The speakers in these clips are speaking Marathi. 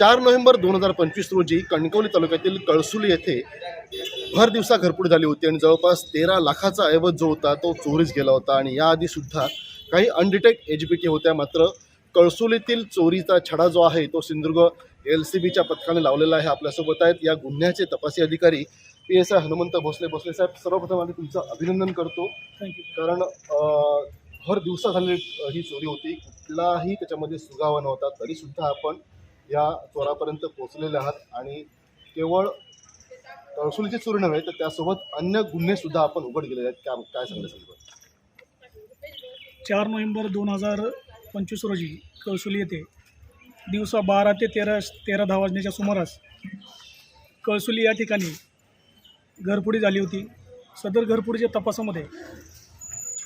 चार नोव्हेंबर दोन हजार पंचवीस रोजी कणकवली तालुक्यातील कळसुली येथे भर दिवसा घरपुडी झाली होती आणि जवळपास तेरा लाखाचा ऐवज जो होता तो चोरीस गेला होता. आणि याआधी सुद्धा काही अनडिटेक्ट एच बी टी होत्या. मात्र कळसुलीतील चोरीचा छडा जो आहे तो सिंधुदुर्ग एल सी बीच्या पथकाने लावलेला आहे. आपल्यासोबत आहेत या गुन्ह्याचे तपासी अधिकारी P S I Hanumant Bhosale. Bhosale साहेब सर्वप्रथम आम्ही तुमचं अभिनंदन करतो. थँक्यू कारण भर दिवसा झालेली ही चोरी होती. कुठलाही त्याच्यामध्ये सुगावा नव्हता. तरीसुद्धा आपण या त्वरापर्यंत पोचलेले आहात आणि केवळ कळसुलीची चोरी नव्हे तर त्यासोबत अन्य गुन्हेसुद्धा आपण उघड केले आहेत. काय काय सांगलं चार नोव्हेंबर दोन हजार पंचवीस रोजी कळसुली येथे दिवसा बारा ते तेरा तेरा दहा वाजण्याच्या सुमारास कळसुली या ठिकाणी घरपुडी झाली होती. सदर घरपुडीच्या तपासामध्ये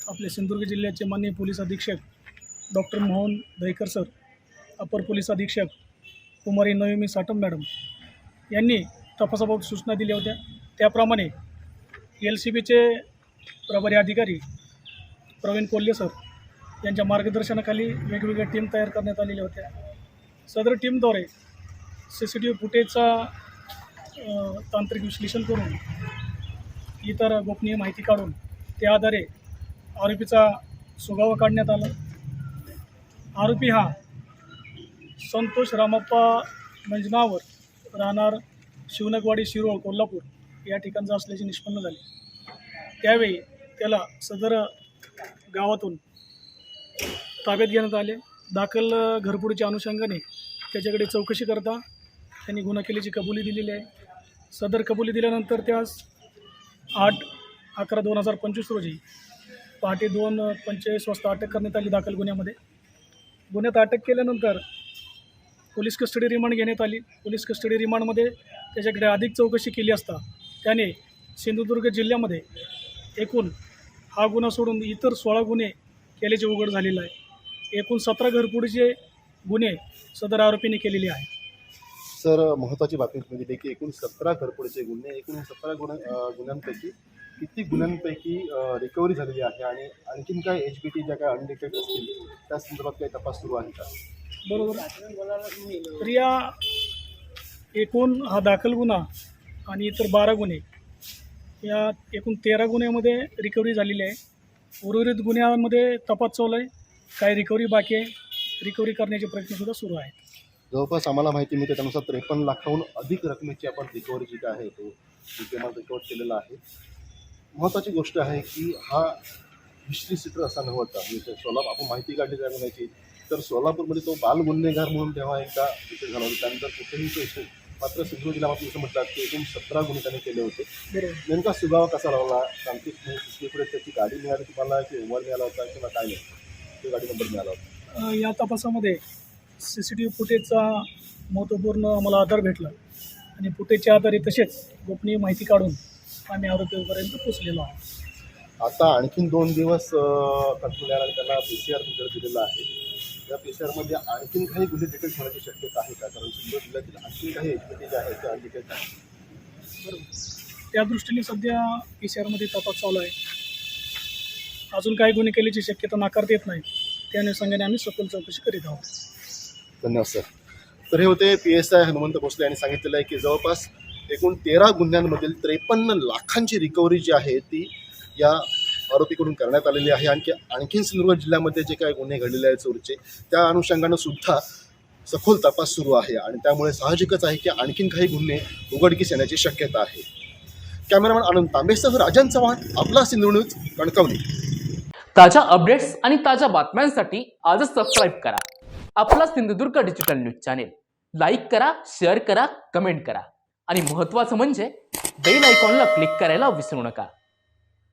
आपले सिंधुदुर्ग जिल्ह्याचे माननीय पोलीस अधीक्षक डॉक्टर मोहन दहीकर सर अपर पोलीस अधीक्षक कुमारी नवमी साटम मॅडम यांनी तपासाबाबत सूचना दिल्या होत्या. त्याप्रमाणे एल सी बीचे प्रभारी अधिकारी प्रवीण कोल्हे सर यांच्या मार्गदर्शनाखाली वेगवेगळ्या टीम तयार करण्यात आलेल्या होत्या. सदर टीमद्वारे सी सी टी व्ही फुटेजचा तांत्रिक विश्लेषण करून इतर गोपनीय माहिती काढून त्या आधारे आरोपीचा सुगावा काढण्यात आला. आरोपी हा संतोष रामप्पा मंजनावर राहणार शिवनकवाडी शिरोळ कोल्हापूर या ठिकाणचा असल्याचे निष्पन्न झाले. त्यावेळी त्याला सदर गावातून ताब्यात घेण्यात आले. दाखल अ, घरपुडीच्या अनुषंगाने त्याच्याकडे चौकशी करता त्यांनी गुन्हा केल्याची कबुली दिलेली आहे. सदर कबुली दिल्यानंतर त्यास आठ अकरा दोन हजार पंचवीस रोजी पहाटे दोन पंचेचाळीस वाजता अटक करण्यात आली दाखल गुन्ह्यामध्ये. गुन्ह्यात अटक केल्यानंतर पोलीस कस्टडी रिमांड घेण्यात आली. पोलीस कस्टडी रिमांडमध्ये त्याच्याकडे अधिक चौकशी केली असता त्याने सिंधुदुर्ग जिल्ह्यामध्ये एकूण हा गुन्हा सोडून इतर सोळा गुन्हे केल्याचे उघड झालेलं आहे. एकूण सतरा घरपुडीचे गुन्हे सदर आरोपीने केलेले आहेत. सर महत्त्वाची बातमी म्हणजे तुम्ही दिली की एकूण सतरा घरपुडीचे गुन्हे एकूण सतरा गुन्हे गुन्ह्यांपैकी किती गुन्ह्यांपैकी रिकव्हरी झालेली आहे आणि आणखीन काय एच बी टी ज्या काय अनडिटेड असतील त्या संदर्भात काही तपास सुरू आहे का? बरोबर. तर या एकूण हा दाखल गुन्हा आणि इतर बारा गुन्हे. या एकूण तेरा गुन्ह्यामध्ये रिकव्हरी झालेली आहे. उर्वरित गुन्ह्यामध्ये तपास चालू आहे. काही रिकव्हरी बाकी आहे? रिकव्हरी करण्याचे प्रयत्नसुद्धा सुरू आहेत. जवळपास आम्हाला माहिती मिळते त्यानुसार त्रेपन्न लाखाहून अधिक रकमेची आपण रिकव्हरी जी काय आहे तो विद्यमान रिकवर केलेला आहे. महत्त्वाची गोष्ट आहे की हा हिस्ट्री सीटर असा नव्हता म्हणजे सोलापूर आपण माहिती काढली त्या गुन्ह्याची तर सोलापूरमध्ये तो बाल गुन्हेगार म्हणून तेव्हा एकदा तिथे झाला होता. त्यानंतर कुठेही तो इथे मात्र सिंधू जिल्हा जसं म्हटलं की एकूण सतरा गुन्हे त्याने केले होते. नेमका सुगावा कसा लावला तांत्रिक दुसरीकडे त्याची गाडी मिळाली तुम्हाला की उमर मिळाला होता किंवा काय नाही? तो गाडी नंबर मिळाला होता. या तपासामध्ये सी सी टी व्ही फुटेजचा महत्त्वपूर्ण आम्हाला आधार भेटला. आणि फुटेजच्या आधारे तसेच गोपनीय माहिती काढून आम्ही आरोपीपर्यंत पोचलेलो आहोत. आता आणखीन दोन दिवस कंट्रोल आणि त्यांना पी सी आर तुमच्याकडे दिलेला आहे. या पी सी आरमध्ये आणखीन काही गुन्हे डिटेक्ट होण्याची शक्यता आहे का? कारण सिंधू जिल्ह्यातील आणखीन काही एच पी जे आहेत ते अनडिटेक्ट आहेत. बरोबर. त्या दृष्टीने सध्या पी सी आरमध्ये तपास चालू आहे. अजून काही गुन्हे केल्याची शक्यता नाकारता येत नाही. त्या अनुषंगाने आम्ही सखोल चौकशी करीत आहोत. धन्यवाद सर. तर हे होते P S I Hanumant Bhosale यांनी सांगितलेलं आहे की जवळपास एकूण तेरा गुन्ह्यांमधील त्रेपन्न लाखांची रिकव्हरी जी आहे ती या आरोपीकडून करण्यात आलेली आहे. आणखी आणखीन सिंधुदुर्ग जिल्ह्यामध्ये जे काही गुन्हे घडलेले आहेत चोरीचे त्या अनुषंगानं सुद्धा सखोल तपास सुरू आहे आणि त्यामुळे साहजिकच आहे की आणखीन काही गुन्हे उघडकीस येण्याची शक्यता आहे. कॅमेरामॅन आनंद तांबेसह राजन चव्हाण आपला सिंधू न्यूज कणकवली. ताज्या अपडेट्स आणि ताज्या बातम्यांसाठी आजच सबस्क्राईब करा. आपला Sindhudurg digital news channel like करा शेअर करा कमेंट करा. आणि महत्त्वाचं म्हणजे बेल आयकॉनला क्लिक करायला विसरू नका.